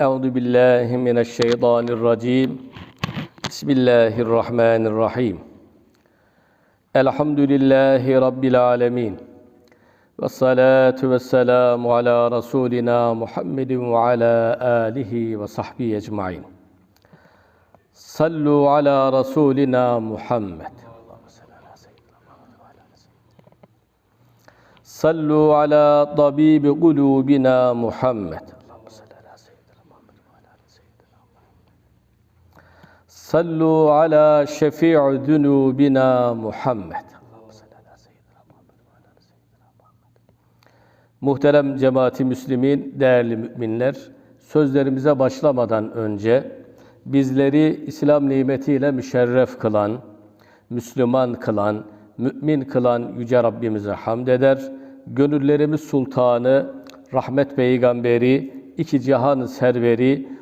Euzu billahi mineşşeytanirracim. Bismillahirrahmanirrahim. Elhamdülillahi rabbil alamin. Ve salatu ve selamu ala Rasulina Muhammedin ve ala alihi ve sahbihi ecmain. Sallu ala Rasulina Muhammed. Sallu ala tabibi kulubina Muhammed. Sallu ala şefi'u zunubina Muhammed. Muhterem cemaati Müslümin, değerli müminler, sözlerimize başlamadan önce bizleri İslam nimetiyle müşerref kılan, Müslüman kılan, mümin kılan Yüce Rabbimize hamd eder. Gönüllerimiz Sultanı, Rahmet Peygamberi, iki cihan serveri,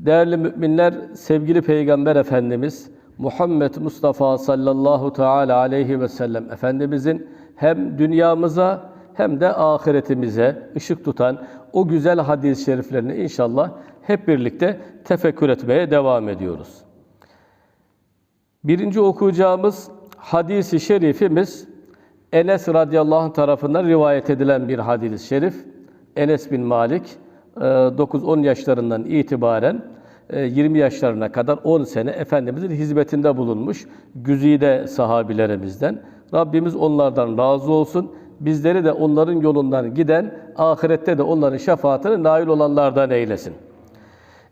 Değerli müminler, sevgili Peygamber Efendimiz Muhammed Mustafa sallallahu teala aleyhi ve sellem Efendimizin hem dünyamıza hem de ahiretimize ışık tutan o güzel hadis-i şeriflerini inşallah hep birlikte tefekkür etmeye devam ediyoruz. Birinci okuyacağımız hadisi şerifimiz Enes radıyallahu anh tarafından rivayet edilen bir hadis-i şerif. Enes bin Malik 9-10 yaşlarından itibaren 20 yaşlarına kadar 10 sene Efendimizin hizmetinde bulunmuş güzide sahabilerimizden. Rabbimiz onlardan razı olsun. Bizleri de onların yolundan giden, ahirette de onların şefaatine nail olanlardan eylesin.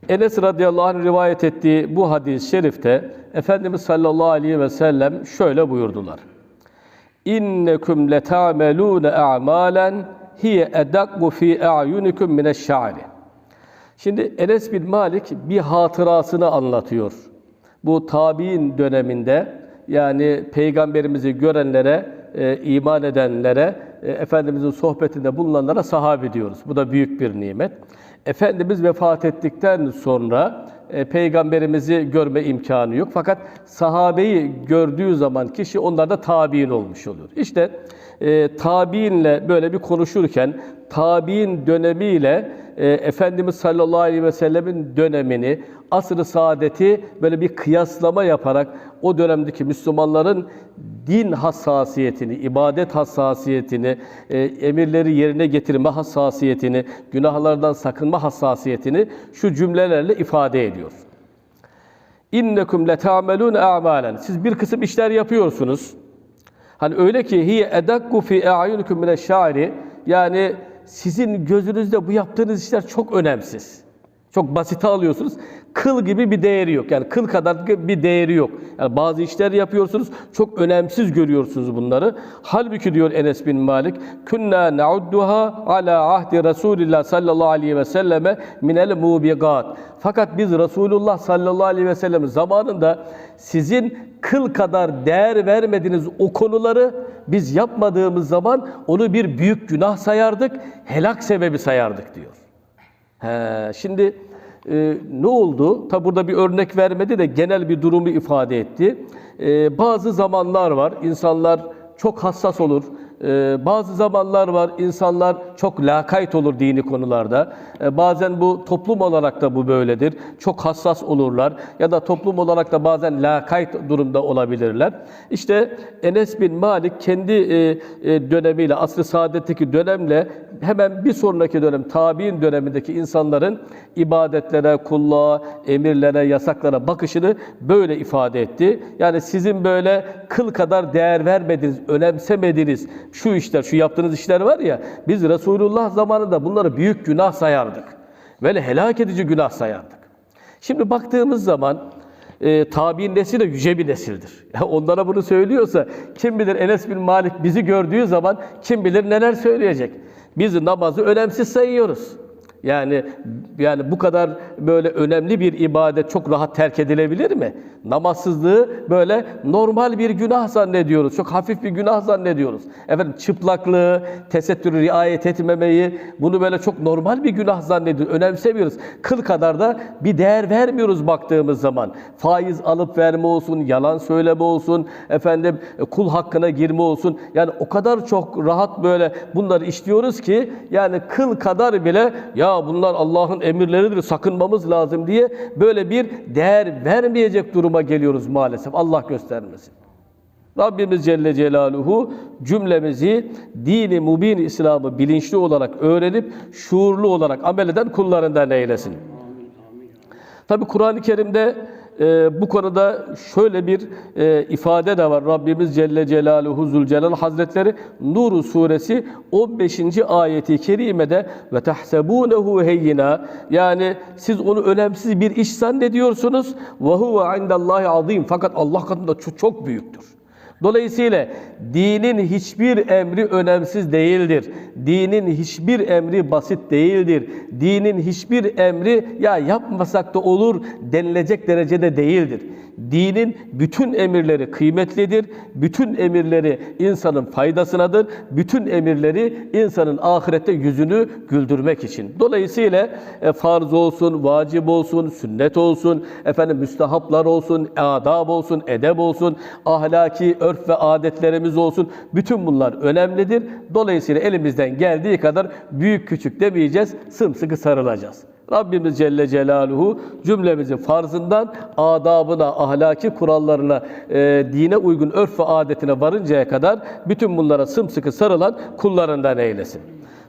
Enes radıyallahu anh rivayet ettiği bu hadis-i şerifte Efendimiz sallallahu aleyhi ve sellem şöyle buyurdular. İnnekum leta'melûne a'malen hiye edakku fi a'yunikum mineşşa'ri. Şimdi Enes bin Malik bir hatırasını anlatıyor. Bu tabi'in döneminde yani peygamberimizi görenlere, e, iman edenlere, e, Efendimizin sohbetinde bulunanlara sahabi diyoruz. Bu da büyük bir nimet. Efendimiz vefat ettikten sonra e, peygamberimizi görme imkanı yok. Fakat sahabeyi gördüğü zaman kişi onlarda tabi'in olmuş olur. İşte e, tabi'inle böyle bir konuşurken tabi'in dönemiyle e, Efendimiz sallallahu aleyhi ve sellemin dönemini, asr-ı saadeti böyle bir kıyaslama yaparak o dönemdeki Müslümanların din hassasiyetini, ibadet hassasiyetini, e, emirleri yerine getirme hassasiyetini, günahlardan sakınma hassasiyetini şu cümlelerle ifade ediyor. İnnekum leta'melun a'malen. Siz bir kısım işler yapıyorsunuz. Hani öyle ki hiye edakku fi a'yunikum mineşşa'ri yani sizin gözünüzde bu yaptığınız işler çok önemsiz. Çok basite alıyorsunuz. Kıl gibi bir değeri yok. Yani kıl kadar bir değeri yok. Yani bazı işler yapıyorsunuz, çok önemsiz görüyorsunuz bunları. Halbuki diyor Enes bin Malik, "Kunna na'udduha ala ahdi Resulillah sallallahu aleyhi ve selleme minel mubigat." Fakat biz Resulullah sallallahu aleyhi ve sellem zamanında sizin kıl kadar değer vermediğiniz o konuları biz yapmadığımız zaman onu bir büyük günah sayardık, helak sebebi sayardık diyor. He, şimdi e, ne oldu? Tabi burada bir örnek vermedi de genel bir durumu ifade etti. E, bazı zamanlar var, insanlar çok hassas olur. E, bazı zamanlar var, insanlar çok lakayt olur dini konularda. E, bazen bu toplum olarak da bu böyledir. Çok hassas olurlar ya da toplum olarak da bazen lakayt durumda olabilirler. İşte Enes bin Malik kendi e, e, dönemiyle, asr-ı saadetteki dönemle hemen bir sonraki dönem, tabi'in dönemindeki insanların ibadetlere, kulluğa, emirlere, yasaklara bakışını böyle ifade etti. Yani sizin böyle kıl kadar değer vermediğiniz, önemsemediğiniz şu işler, şu yaptığınız işler var ya, biz Resulullah zamanında bunları büyük günah sayardık. Böyle helak edici günah sayardık. Şimdi baktığımız zaman e, tabi'in nesli de yüce bir nesildir. Ya onlara bunu söylüyorsa kim bilir Enes bin Malik bizi gördüğü zaman kim bilir neler söyleyecek. Biz namazı önemsiz sayıyoruz. Yani yani bu kadar böyle önemli bir ibadet çok rahat terk edilebilir mi? Namazsızlığı böyle normal bir günah zannediyoruz. Çok hafif bir günah zannediyoruz. Efendim çıplaklığı, tesettürü riayet etmemeyi bunu böyle çok normal bir günah zannediyoruz. Önemsemiyoruz. Kıl kadar da bir değer vermiyoruz baktığımız zaman. Faiz alıp verme olsun, yalan söyleme olsun, efendim kul hakkına girme olsun. Yani o kadar çok rahat böyle bunları işliyoruz ki yani kıl kadar bile ya bunlar Allah'ın emirleridir sakınmamız lazım diye böyle bir değer vermeyecek duruma geliyoruz maalesef. Allah göstermesin. Rabbimiz Celle Celaluhu cümlemizi dini mubin İslam'ı bilinçli olarak öğrenip şuurlu olarak amel eden kullarından eylesin. Tabi Kur'an-ı Kerim'de e, bu konuda şöyle bir e, ifade de var. Rabbimiz Celle Celaluhu Zülcelal Hazretleri Nur suresi 15. ayeti kerimede ve tahsebunehu heyyina yani siz onu önemsiz bir iş zannediyorsunuz ve huve indallahi azim fakat Allah katında çok, çok büyüktür. Dolayısıyla dinin hiçbir emri önemsiz değildir. Dinin hiçbir emri basit değildir. Dinin hiçbir emri ya yapmasak da olur denilecek derecede değildir. Dinin bütün emirleri kıymetlidir. Bütün emirleri insanın faydasınadır. Bütün emirleri insanın ahirette yüzünü güldürmek için. Dolayısıyla e, farz olsun, vacip olsun, sünnet olsun, efendim müstehaplar olsun, adab olsun, edeb olsun, ahlaki örf ve adetlerimiz olsun. Bütün bunlar önemlidir. Dolayısıyla elimizden geldiği kadar büyük küçük demeyeceğiz, sımsıkı sarılacağız. Rabbimiz Celle Celaluhu cümlemizin farzından adabına, ahlaki kurallarına, e, dine uygun örf ve adetine varıncaya kadar bütün bunlara sımsıkı sarılan kullarından eylesin.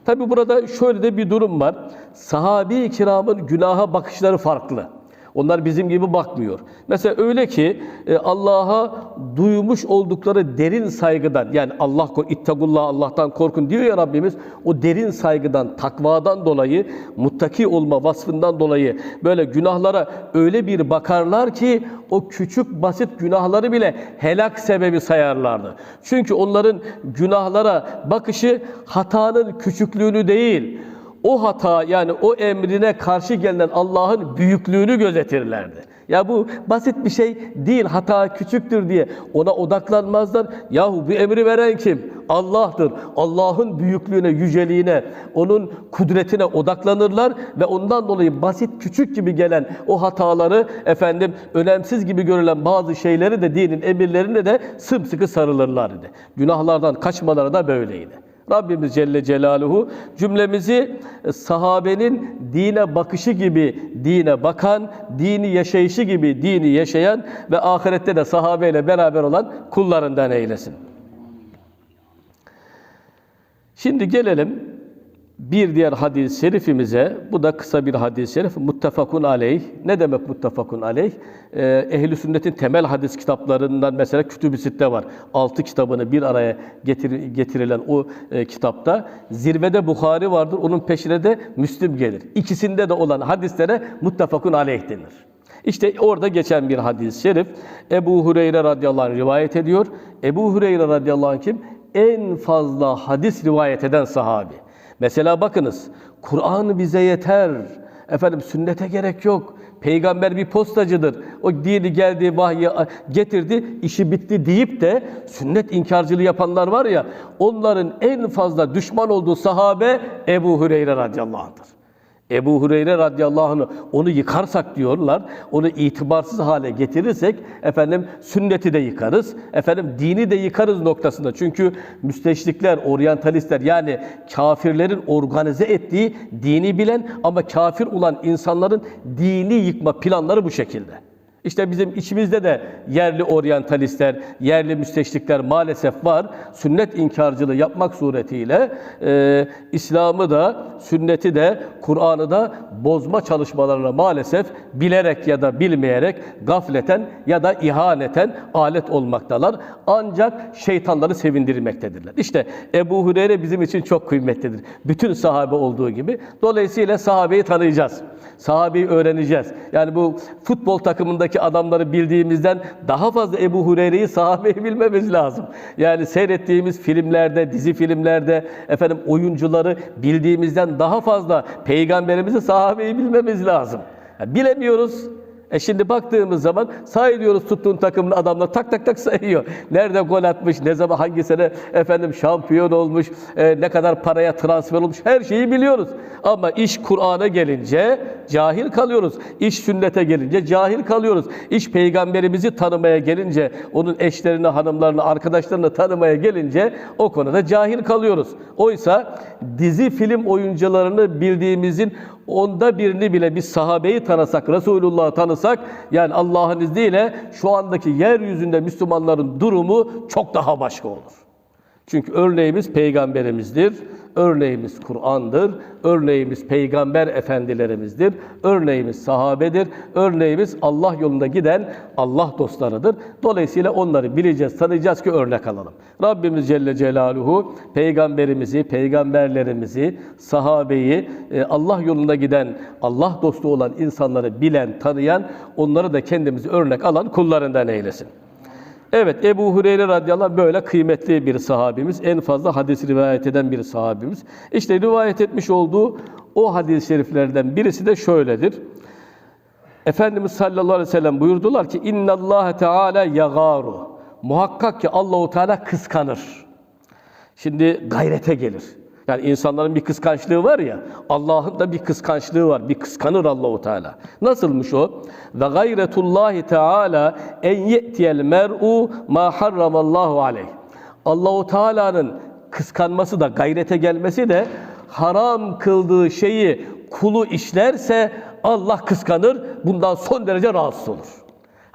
Tabi burada şöyle de bir durum var. Sahabi-i kiramın günaha bakışları farklı. Onlar bizim gibi bakmıyor. Mesela öyle ki e, Allah'a duymuş oldukları derin saygıdan yani Allah ittagullah Allah'tan korkun diyor ya Rabbimiz o derin saygıdan, takvadan dolayı, muttaki olma vasfından dolayı böyle günahlara öyle bir bakarlar ki o küçük basit günahları bile helak sebebi sayarlardı. Çünkü onların günahlara bakışı hatanın küçüklüğünü değil, o hata yani o emrine karşı gelen Allah'ın büyüklüğünü gözetirlerdi. Ya bu basit bir şey değil, hata küçüktür diye ona odaklanmazlar. Yahu bu emri veren kim? Allah'tır. Allah'ın büyüklüğüne, yüceliğine, onun kudretine odaklanırlar ve ondan dolayı basit, küçük gibi gelen o hataları efendim önemsiz gibi görülen bazı şeyleri de dinin emirlerine de sımsıkı sarılırlar idi. Günahlardan kaçmaları da böyleydi. Rabbimiz Celle Celaluhu cümlemizi e, sahabenin dine bakışı gibi dine bakan, dini yaşayışı gibi dini yaşayan ve ahirette de sahabeyle beraber olan kullarından eylesin. Şimdi gelelim bir diğer hadis-i şerifimize. Bu da kısa bir hadis-i şerif. Muttefakun aleyh. Ne demek muttefakun aleyh? Ee, Ehl-i sünnetin temel hadis kitaplarından mesela Kütüb-i Sitte var. Altı kitabını bir araya getir, getirilen o e, kitapta zirvede Bukhari vardır. Onun peşine de Müslim gelir. İkisinde de olan hadislere muttefakun aleyh denir. İşte orada geçen bir hadis-i şerif Ebu Hureyre radıyallahu anh rivayet ediyor. Ebu Hureyre radıyallahu anh kim? En fazla hadis rivayet eden sahabi. Mesela bakınız, Kur'an bize yeter. Efendim sünnete gerek yok. Peygamber bir postacıdır. O dini geldi, vahyi getirdi, işi bitti deyip de sünnet inkarcılığı yapanlar var ya, onların en fazla düşman olduğu sahabe Ebu Hureyre radıyallahu anh'tır. Ebu Hureyre radıyallahu anh onu yıkarsak diyorlar, onu itibarsız hale getirirsek efendim sünneti de yıkarız, efendim dini de yıkarız noktasında. Çünkü müsteşrikler, oryantalistler yani kafirlerin organize ettiği dini bilen ama kafir olan insanların dini yıkma planları bu şekilde. İşte bizim içimizde de yerli oryantalistler, yerli müsteşrikler maalesef var. Sünnet inkarcılığı yapmak suretiyle e, İslam'ı da, sünneti de, Kur'an'ı da bozma çalışmalarına maalesef bilerek ya da bilmeyerek gafleten ya da ihaneten alet olmaktalar. Ancak şeytanları sevindirmektedirler. İşte Ebu Hureyre bizim için çok kıymetlidir. Bütün sahabe olduğu gibi. Dolayısıyla sahabeyi tanıyacağız. Sahabeyi öğreneceğiz. Yani bu futbol takımındaki adamları bildiğimizden daha fazla Ebu Hureyre'yi sahabeyi bilmemiz lazım. Yani seyrettiğimiz filmlerde, dizi filmlerde efendim oyuncuları bildiğimizden daha fazla peygamberimizi sahabeyi bilmemiz lazım. Ya bilemiyoruz. E şimdi baktığımız zaman sayıyoruz tuttuğun takımın adamlar tak tak tak sayıyor. Nerede gol atmış, ne zaman hangi sene efendim şampiyon olmuş, e, ne kadar paraya transfer olmuş her şeyi biliyoruz. Ama iş Kur'an'a gelince cahil kalıyoruz. İş sünnete gelince cahil kalıyoruz. İş peygamberimizi tanımaya gelince, onun eşlerini, hanımlarını, arkadaşlarını tanımaya gelince o konuda cahil kalıyoruz. Oysa dizi film oyuncularını bildiğimizin onda birini bile biz sahabeyi tanısak, Resulullah'ı tanısak, yani Allah'ın izniyle şu andaki yeryüzünde Müslümanların durumu çok daha başka olur. Çünkü örneğimiz peygamberimizdir, örneğimiz Kur'an'dır, örneğimiz peygamber efendilerimizdir, örneğimiz sahabedir, örneğimiz Allah yolunda giden Allah dostlarıdır. Dolayısıyla onları bileceğiz, tanıyacağız ki örnek alalım. Rabbimiz Celle Celaluhu peygamberimizi, peygamberlerimizi, sahabeyi, e, Allah yolunda giden, Allah dostu olan insanları bilen, tanıyan, onları da kendimizi örnek alan kullarından eylesin. Evet Ebu Hureyre radıyallahu anh böyle kıymetli bir sahabimiz. En fazla hadis rivayet eden bir sahabimiz. İşte rivayet etmiş olduğu o hadis-i şeriflerden birisi de şöyledir. Efendimiz sallallahu aleyhi ve sellem buyurdular ki inna Allah Teala yagaru. Muhakkak ki Allahu Teala kıskanır. Şimdi gayrete gelir. Yani insanların bir kıskançlığı var ya, Allah'ın da bir kıskançlığı var. Bir kıskanır Allahu Teala. Nasılmış o? Ve gayretullahi Teala en ye'tiyel mer'u ma harramallahu aleyh. Allahu Teala'nın kıskanması da gayrete gelmesi de haram kıldığı şeyi kulu işlerse Allah kıskanır. Bundan son derece rahatsız olur.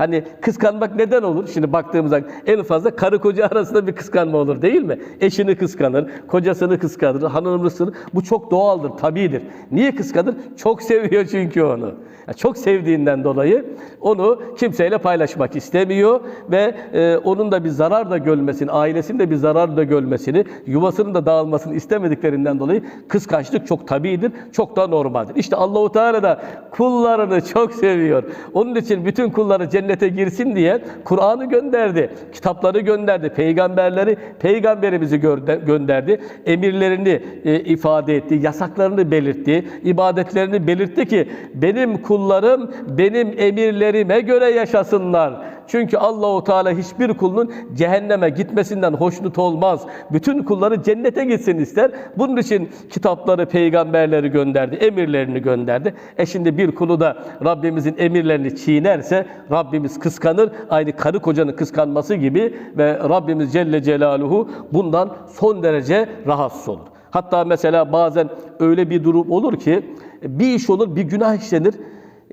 Hani kıskanmak neden olur? Şimdi baktığımızda en fazla karı koca arasında bir kıskanma olur değil mi? Eşini kıskanır, kocasını kıskanır, hanımlısını. Bu çok doğaldır, tabidir. Niye kıskanır? Çok seviyor çünkü onu. Yani çok sevdiğinden dolayı onu kimseyle paylaşmak istemiyor ve e, onun da bir zarar da görmesini, ailesinin de bir zarar da görmesini, yuvasının da dağılmasını istemediklerinden dolayı kıskançlık çok tabidir, çok da normaldir. İşte Allahu Teala da kullarını çok seviyor. Onun için bütün kulları cennete girsin diye Kur'an'ı gönderdi, kitapları gönderdi, peygamberleri, peygamberimizi gönde- gönderdi, emirlerini e, ifade etti, yasaklarını belirtti, ibadetlerini belirtti ki benim kullarım benim emirlerime göre yaşasınlar. Çünkü Allahu Teala hiçbir kulunun cehenneme gitmesinden hoşnut olmaz. Bütün kulları cennete gitsin ister. Bunun için kitapları, peygamberleri gönderdi, emirlerini gönderdi. E şimdi bir kulu da Rabbimizin emirlerini çiğnerse Rabbimiz kıskanır. Aynı karı kocanın kıskanması gibi ve Rabbimiz Celle Celaluhu bundan son derece rahatsız olur. Hatta mesela bazen öyle bir durum olur ki bir iş olur, bir günah işlenir.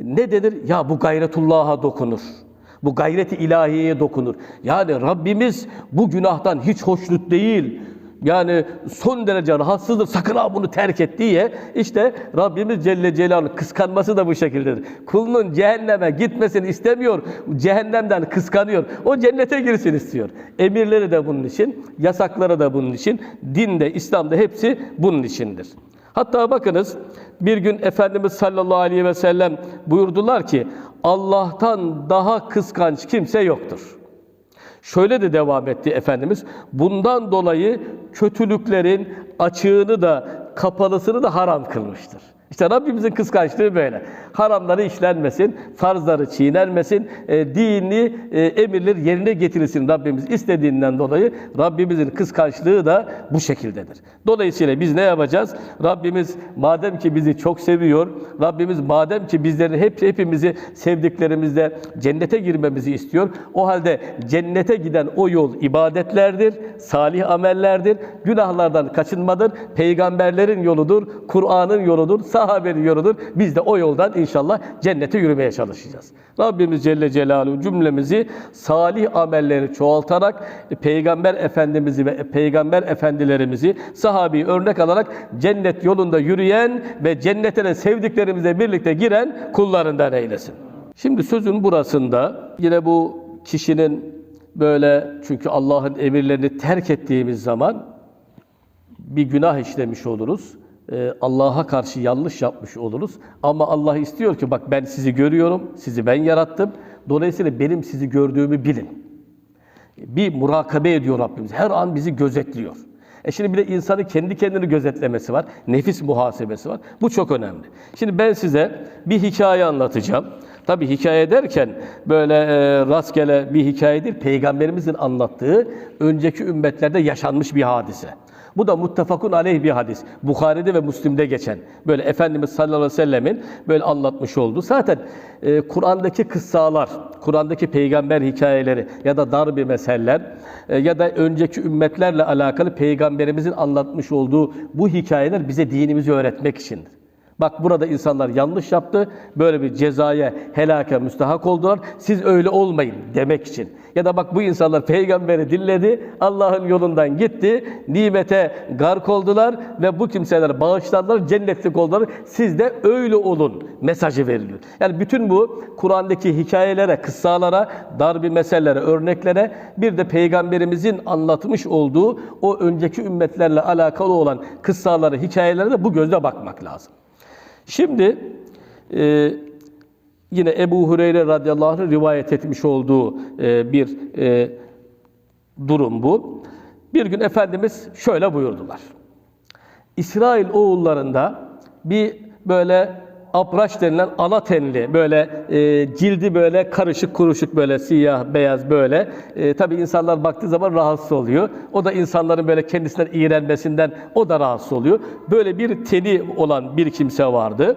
Ne denir? Ya bu gayretullah'a dokunur. Bu gayreti ilahiyeye dokunur. Yani Rabbimiz bu günahtan hiç hoşnut değil. Yani son derece rahatsızdır. Sakın ha bunu terk et diye. İşte Rabbimiz Celle Celaluhu kıskanması da bu şekildedir. Kulunun cehenneme gitmesini istemiyor. Cehennemden kıskanıyor. O cennete girsin istiyor. Emirleri de bunun için, yasakları da bunun için, din de, İslam da hepsi bunun içindir. Hatta bakınız bir gün Efendimiz sallallahu aleyhi ve sellem buyurdular ki Allah'tan daha kıskanç kimse yoktur. Şöyle de devam etti Efendimiz. Bundan dolayı kötülüklerin açığını da kapalısını da haram kılmıştır. İşte Rabbimizin kıskançlığı böyle. Haramları işlenmesin, farzları çiğnenmesin, e, dini e, emirler yerine getirilsin Rabbimiz istediğinden dolayı Rabbimizin kıskançlığı da bu şekildedir. Dolayısıyla biz ne yapacağız? Rabbimiz madem ki bizi çok seviyor, Rabbimiz madem ki bizleri hep hepimizi sevdiklerimizde cennete girmemizi istiyor. O halde cennete giden o yol ibadetlerdir, salih amellerdir, günahlardan kaçınmadır, peygamberlerin yoludur, Kur'an'ın yoludur, sahabenin yoludur. Biz de o yoldan inşallah cennete yürümeye çalışacağız. Rabbimiz Celle Celaluhu cümlemizi salih amelleri çoğaltarak Peygamber Efendimiz'i ve Peygamber Efendilerimizi sahabeyi örnek alarak cennet yolunda yürüyen ve cennete de sevdiklerimizle birlikte giren kullarından eylesin. Şimdi sözün burasında yine bu kişinin böyle çünkü Allah'ın emirlerini terk ettiğimiz zaman bir günah işlemiş oluruz e, Allah'a karşı yanlış yapmış oluruz. Ama Allah istiyor ki bak ben sizi görüyorum, sizi ben yarattım. Dolayısıyla benim sizi gördüğümü bilin. Bir murakabe ediyor Rabbimiz. Her an bizi gözetliyor. E şimdi bir de insanın kendi kendini gözetlemesi var. Nefis muhasebesi var. Bu çok önemli. Şimdi ben size bir hikaye anlatacağım. Tabi hikaye derken böyle e, rastgele bir hikaye değil, Peygamberimizin anlattığı önceki ümmetlerde yaşanmış bir hadise. Bu da muttefakun aleyh bir hadis. Bukhari'de ve Müslim'de geçen. Böyle Efendimiz sallallahu aleyhi ve sellemin böyle anlatmış olduğu. Zaten e, Kur'an'daki kıssalar, Kur'an'daki peygamber hikayeleri ya da dar bir meseller e, ya da önceki ümmetlerle alakalı peygamberimizin anlatmış olduğu bu hikayeler bize dinimizi öğretmek içindir. Bak burada insanlar yanlış yaptı. Böyle bir cezaya, helake müstahak oldular. Siz öyle olmayın demek için. Ya da bak bu insanlar peygamberi dinledi. Allah'ın yolundan gitti. Nimete gark oldular ve bu kimseler bağışlandılar, cennetlik oldular. Siz de öyle olun mesajı veriliyor. Yani bütün bu Kur'an'daki hikayelere, kıssalara, dar bir meselelere, örneklere bir de peygamberimizin anlatmış olduğu o önceki ümmetlerle alakalı olan kıssaları, hikayelere de bu gözle bakmak lazım. Şimdi e, yine Ebu Hureyre radıyallahu anh'ın rivayet etmiş olduğu e, bir e, durum bu. Bir gün Efendimiz şöyle buyurdular. İsrail oğullarında bir böyle apraş denilen ala tenli böyle e, cildi böyle karışık kuruşuk böyle siyah beyaz böyle e, tabi insanlar baktığı zaman rahatsız oluyor. O da insanların böyle kendisinden iğrenmesinden o da rahatsız oluyor. Böyle bir teni olan bir kimse vardı.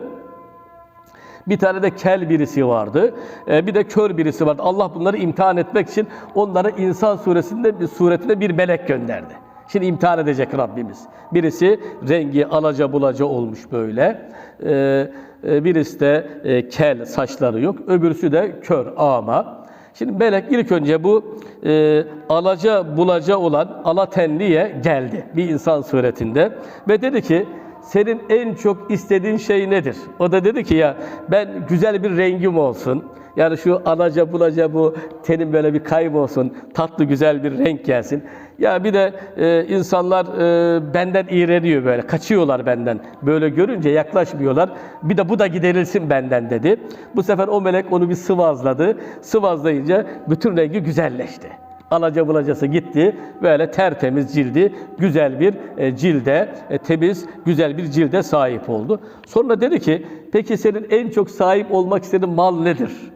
Bir tane de kel birisi vardı. Ee, bir de kör birisi vardı. Allah bunları imtihan etmek için onlara insan suresinde bir suretinde bir melek gönderdi. Şimdi imtihan edecek Rabbimiz. Birisi rengi alaca bulaca olmuş böyle. Ee, e, birisi de e, kel, saçları yok. Öbürsü de kör, ama. Şimdi melek ilk önce bu e, alaca bulaca olan ala tenliye geldi bir insan suretinde ve dedi ki senin en çok istediğin şey nedir? O da dedi ki ya ben güzel bir rengim olsun. Yani şu alaca bulaca bu tenim böyle bir kaybolsun. Tatlı güzel bir renk gelsin. Ya bir de e, insanlar e, benden iğreniyor böyle. Kaçıyorlar benden. Böyle görünce yaklaşmıyorlar. Bir de bu da giderilsin benden dedi. Bu sefer o melek onu bir sıvazladı. Sıvazlayınca bütün rengi güzelleşti alaca bulacası gitti. Böyle tertemiz cildi, güzel bir e, cilde, e, temiz, güzel bir cilde sahip oldu. Sonra dedi ki, peki senin en çok sahip olmak istediğin mal nedir?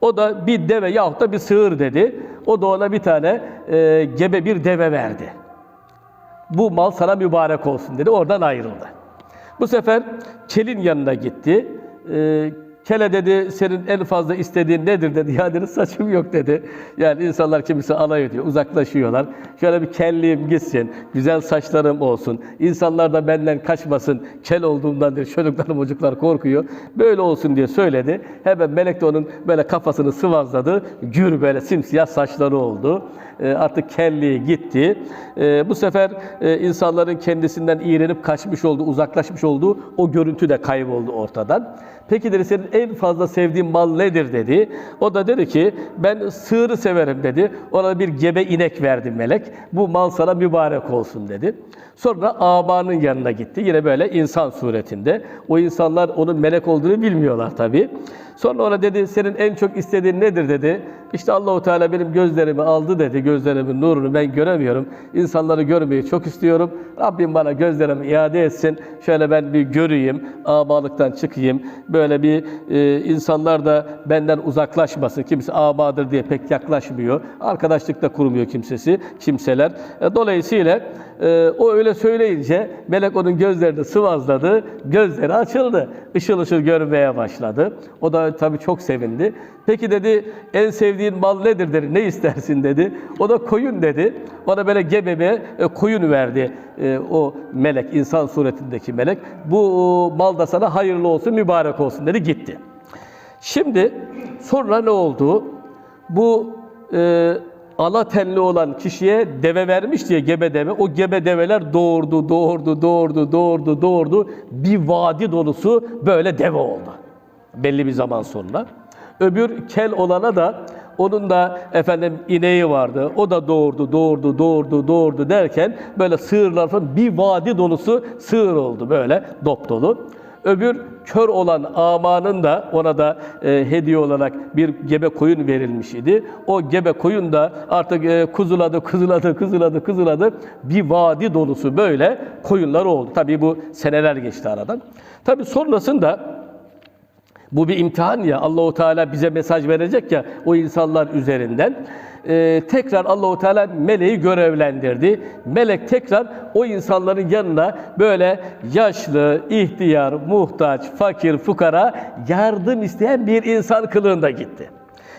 O da bir deve yahut da bir sığır dedi. O da ona bir tane e, gebe bir deve verdi. Bu mal sana mübarek olsun dedi. Oradan ayrıldı. Bu sefer kelin yanına gitti. E, Kele dedi senin en fazla istediğin nedir dedi. Ya dedi saçım yok dedi. Yani insanlar kimisi alay ediyor, uzaklaşıyorlar. Şöyle bir kelliğim gitsin, güzel saçlarım olsun. İnsanlar da benden kaçmasın. Kel olduğumdan diye çocuklar çocuklar korkuyor. Böyle olsun diye söyledi. Hemen melek de onun böyle kafasını sıvazladı. Gür böyle simsiyah saçları oldu. E, artık kelliği gitti. E, bu sefer e, insanların kendisinden iğrenip kaçmış olduğu, uzaklaşmış olduğu o görüntü de kayboldu ortadan. Peki dedi senin en fazla sevdiğin mal nedir dedi. O da dedi ki ben sığırı severim dedi. Ona bir gebe inek verdi melek. Bu mal sana mübarek olsun dedi. Sonra abanın yanına gitti. Yine böyle insan suretinde. O insanlar onun melek olduğunu bilmiyorlar tabii. Sonra ona dedi senin en çok istediğin nedir dedi. İşte Allahu Teala benim gözlerimi aldı dedi. Gözlerimin nurunu ben göremiyorum. İnsanları görmeyi çok istiyorum. Rabbim bana gözlerimi iade etsin. Şöyle ben bir göreyim. Abalıktan çıkayım. Böyle bir e, insanlar da benden uzaklaşmasın. Kimse abadır diye pek yaklaşmıyor. Arkadaşlık da kurmuyor kimsesi, kimseler. E, dolayısıyla e, o öyle söyleyince melek onun gözlerini sıvazladı. Gözleri açıldı. Işıl ışıl görmeye başladı. O da tabii çok sevindi. Peki dedi en sevdiğin mal nedir dedi. Ne istersin dedi. O da koyun dedi. Ona böyle gebebe e, koyun verdi e, o melek, insan suretindeki melek. Bu e, mal da sana hayırlı olsun, mübarek olsun dedi gitti. Şimdi sonra ne oldu? Bu e, ala tenli olan kişiye deve vermiş diye gebe deve. O gebe develer doğurdu, doğurdu, doğurdu, doğurdu, doğurdu. Bir vadi dolusu böyle deve oldu. Belli bir zaman sonra. Öbür kel olana da Onun da efendim ineği vardı. O da doğurdu, doğurdu, doğurdu, doğurdu derken böyle sığırlar falan bir vadi dolusu sığır oldu böyle dop dolu. Öbür kör olan amanın da ona da e, hediye olarak bir gebe koyun verilmiş idi. O gebe koyun da artık e, kuzuladı, kuzuladı, kuzuladı, kuzuladı. Bir vadi dolusu böyle koyunlar oldu. Tabii bu seneler geçti aradan. Tabii sonrasında bu bir imtihan ya. Allahu Teala bize mesaj verecek ya o insanlar üzerinden. Ee, tekrar Allahu Teala meleği görevlendirdi. Melek tekrar o insanların yanına böyle yaşlı, ihtiyar, muhtaç, fakir, fukara yardım isteyen bir insan kılığında gitti.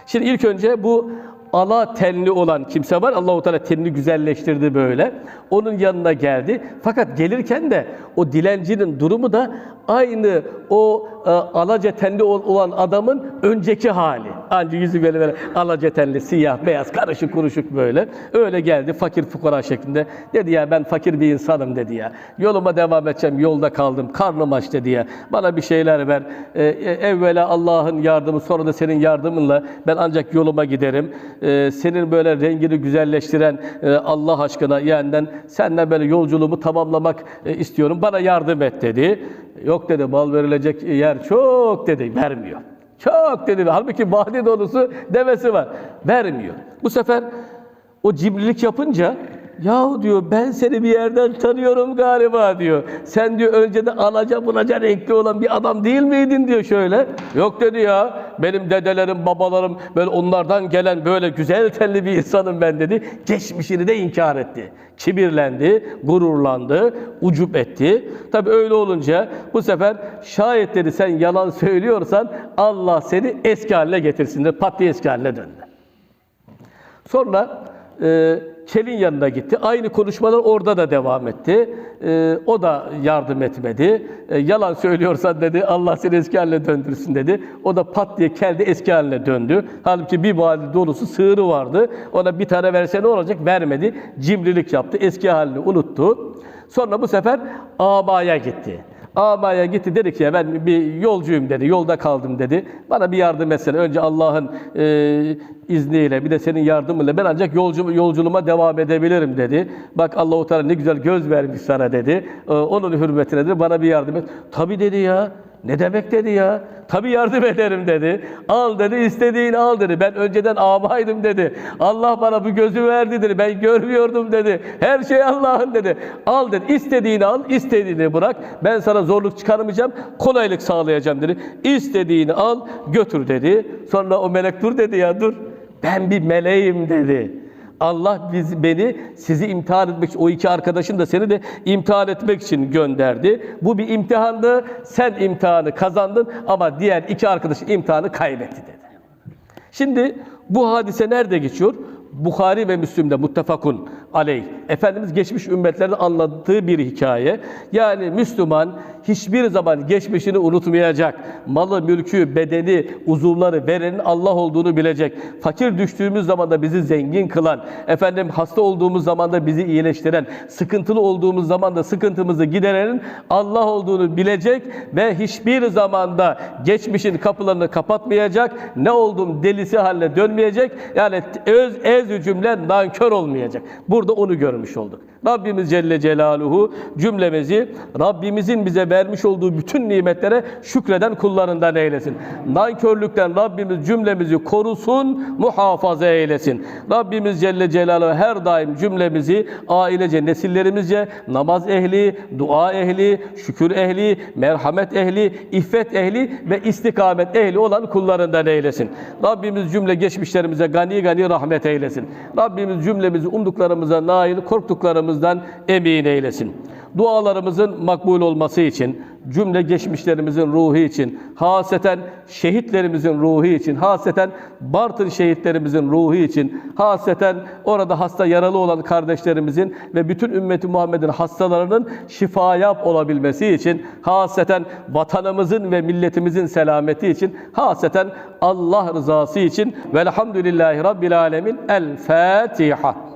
Şimdi ilk önce bu ala tenli olan kimse var. Allahu Teala tenini güzelleştirdi böyle. Onun yanına geldi. Fakat gelirken de o dilencinin durumu da aynı o e, alaca tenli ol- olan adamın önceki hali. Ancak yüzü böyle böyle alaca tenli, siyah, beyaz, karışık kuruşuk böyle. Öyle geldi fakir fukara şeklinde. Dedi ya ben fakir bir insanım dedi ya. Yoluma devam edeceğim. Yolda kaldım. Karnım aç dedi ya. Bana bir şeyler ver. E, e, evvela Allah'ın yardımı sonra da senin yardımınla ben ancak yoluma giderim. E, senin böyle rengini güzelleştiren e, Allah aşkına yeğenden senden böyle yolculuğumu tamamlamak e, istiyorum. Bana yardım et dedi. Yok dedi bal verilecek yer çok dedi. Vermiyor. Çok dedi. Halbuki vadi dolusu devesi var. Vermiyor. Bu sefer o cimrilik yapınca yahu diyor ben seni bir yerden tanıyorum galiba diyor. Sen diyor önceden alaca bulaca renkli olan bir adam değil miydin diyor şöyle. Yok dedi ya benim dedelerim babalarım böyle onlardan gelen böyle güzel telli bir insanım ben dedi. Geçmişini de inkar etti. Kibirlendi, gururlandı, ucup etti. Tabi öyle olunca bu sefer şayet dedi sen yalan söylüyorsan Allah seni eski haline getirsin dedi. Pat diye eski haline döndü. Sonra e, Kel'in yanına gitti. Aynı konuşmalar orada da devam etti. E, o da yardım etmedi. E, yalan söylüyorsan dedi Allah seni eski haline döndürsün dedi. O da pat diye Kel de eski haline döndü. Halbuki bir vadi dolusu sığırı vardı. Ona bir tane verse ne olacak? Vermedi. Cimrilik yaptı. Eski halini unuttu. Sonra bu sefer abaya gitti. Abaya gitti dedi ki ya ben bir yolcuyum dedi, yolda kaldım dedi. Bana bir yardım etsene. Önce Allah'ın e, izniyle bir de senin yardımınla ben ancak yolcu, yolculuğuma devam edebilirim dedi. Bak Allahu Teala ne güzel göz vermiş sana dedi. E, onun hürmetine dedi bana bir yardım et. Tabi dedi ya. Ne demek dedi ya? Tabii yardım ederim dedi. Al dedi, istediğini al dedi. Ben önceden abaydım dedi. Allah bana bu gözü verdi dedi. Ben görmüyordum dedi. Her şey Allah'ın dedi. Al dedi, istediğini al, istediğini bırak. Ben sana zorluk çıkarmayacağım, kolaylık sağlayacağım dedi. İstediğini al, götür dedi. Sonra o melek dur dedi ya dur. Ben bir meleğim dedi. Allah biz, beni sizi imtihan etmek için, o iki arkadaşın da seni de imtihan etmek için gönderdi. Bu bir imtihandı. Sen imtihanı kazandın ama diğer iki arkadaş imtihanı kaybetti dedi. Şimdi bu hadise nerede geçiyor? Bukhari ve Müslim'de muttefakun aleyh. Efendimiz geçmiş ümmetlerde anlattığı bir hikaye. Yani Müslüman hiçbir zaman geçmişini unutmayacak. Malı, mülkü, bedeni, uzuvları verenin Allah olduğunu bilecek. Fakir düştüğümüz zaman da bizi zengin kılan, efendim hasta olduğumuz zaman da bizi iyileştiren, sıkıntılı olduğumuz zaman da sıkıntımızı giderenin Allah olduğunu bilecek ve hiçbir zamanda geçmişin kapılarını kapatmayacak. Ne oldum delisi haline dönmeyecek. Yani öz ez cümle nankör olmayacak. Burada onu görmüş olduk. Rabbimiz Celle Celaluhu cümlemizi Rabbimizin bize vermiş olduğu bütün nimetlere şükreden kullarından eylesin. Nankörlükten Rabbimiz cümlemizi korusun, muhafaza eylesin. Rabbimiz Celle Celaluhu her daim cümlemizi ailece, nesillerimizce namaz ehli, dua ehli, şükür ehli, merhamet ehli, iffet ehli ve istikamet ehli olan kullarından eylesin. Rabbimiz cümle geçmişlerimize gani gani rahmet eylesin. Rabbimiz cümlemizi umduklarımıza nail, korktuklarımızdan emin eylesin. Dualarımızın makbul olması için, cümle geçmişlerimizin ruhu için, haseten şehitlerimizin ruhu için, haseten Bartın şehitlerimizin ruhu için, haseten orada hasta yaralı olan kardeşlerimizin ve bütün ümmeti Muhammed'in hastalarının şifa yap olabilmesi için, haseten vatanımızın ve milletimizin selameti için, haseten Allah rızası için velhamdülillahi Rabbil Alemin. El Fatiha.